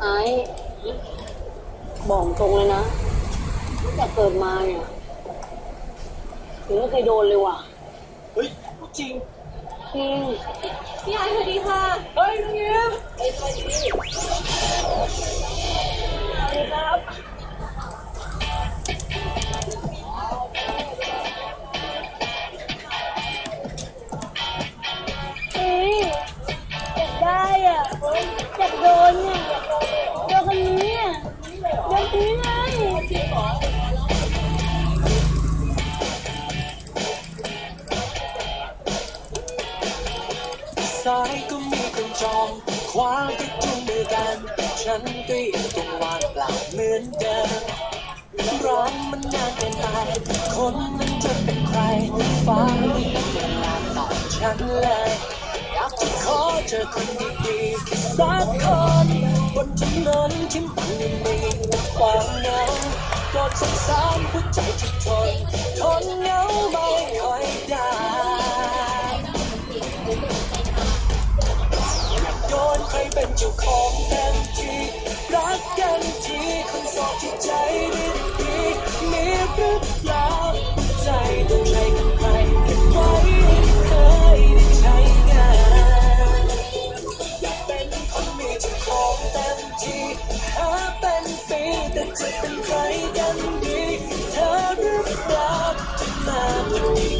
ไอ้บอกตรงเลยนะตั้งแต่เกิดมาเนี่ยถึงไม่เคยโดนเลยว่ะ เฮ้ย จริง จริง พี่ไอ้สวัสดีค่ะ เฮ้ยน้งยิ้ม ซ้ายก็มีคนจองขวาก็จุงมือกัน ฉันก็ยังต้องวางเปล่าเหมือนเดิมร้อนมันนานเกินไปคนนั้นจะเป็นใคร ฟ้าไม่มีเวลาตอบฉันเลย อยากจะขอเจอคนดีๆสักคนบนถนนที่มันไม่มีความเหงาโปรดสงสารหัวใจที่ทน ทนเหงาม่ค่ เจ้าของเต็มที่รักกันทีคนโสดที่ใจดีดีมีหรือเปล่าใจต้องใช้กับใครเก็บไว้เคยได้ใช้งานอยากเป็นคนมีเจ้าของเต็มที่หาเป็นปีแต่จะเป็นใครกันดีเธอหรือเปล่าจะมาวันนี้กับใจรักที่มันมีเพียงแค่คำเดี